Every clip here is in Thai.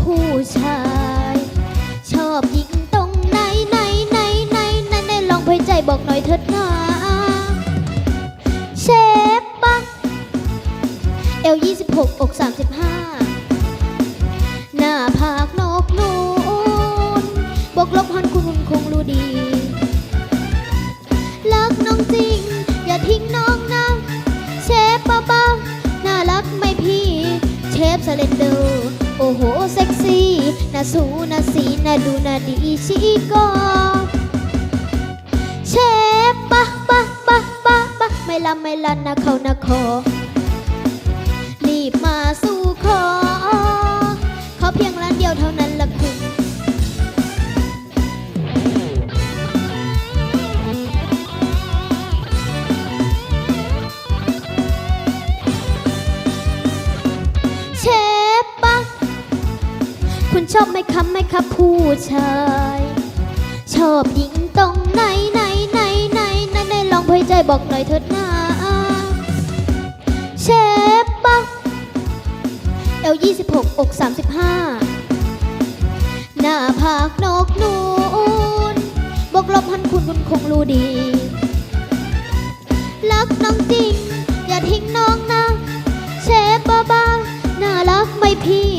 ผู้ชาย ชอบหญิงตรงไหนไหนไหนไหนไหนไหนลองไยใจบอกหน่อยเถิดนะเชฟปังเอลยี่สิบหกอกสามสิบห้าหน้าผากนกนูนบกลบฮอนคุณคงรู้ดีรักน้องจริง อย่าทิ้งน้องนะ เชฟป้าป้น่ารักไหมพี่ เชฟสเลนเดอร์ โหเซ็กซี่น่าสูน่าสีน่าดูน่าดีชีก็เชฟปะปะปะปะปะไม่ลำไม่ลันนะเขานะคอรีบมาสู่ขอ ขอเพียงร้านเดียวเท่านั้น คุณชอบไหมครับไหมครับผู้ชาย ชอบหญิงตรงไหนไหนไหนไหนไหนไหนลองเผยใจบอกหน่อยเถิดนะเชฟปะเอลยี่สิบหกอกสามสิบห้าหน้าผากนกนูนบวกลบพันคุณคุณคงรู้ดี รักน้องจริง อย่าทิ้งน้องนะ เชฟบ้าบ้าน่ารักไหมพี่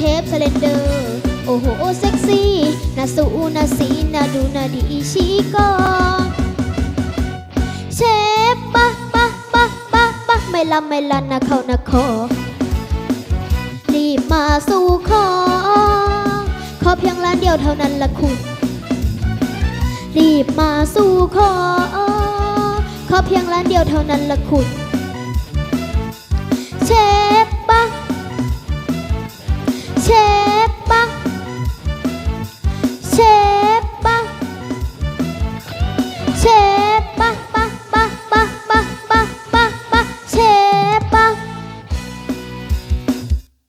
เชฟสเลนเดอร์ โอ้โหเซ็กซี่น่าสูน่าสีน่าดูน่าดีชีก็เชฟบ้าบ้าบ้าบ้าบ้าไม่ลำไม่ลันนะเขานะคอรีบมาสู่ขอ ขอเพียงร้านเดียวเท่านั้นละคุณ รีบมาสู่ขอ ขอเพียงร้านเดียวเท่านั้นละคุณเชฟปะเชฟ 切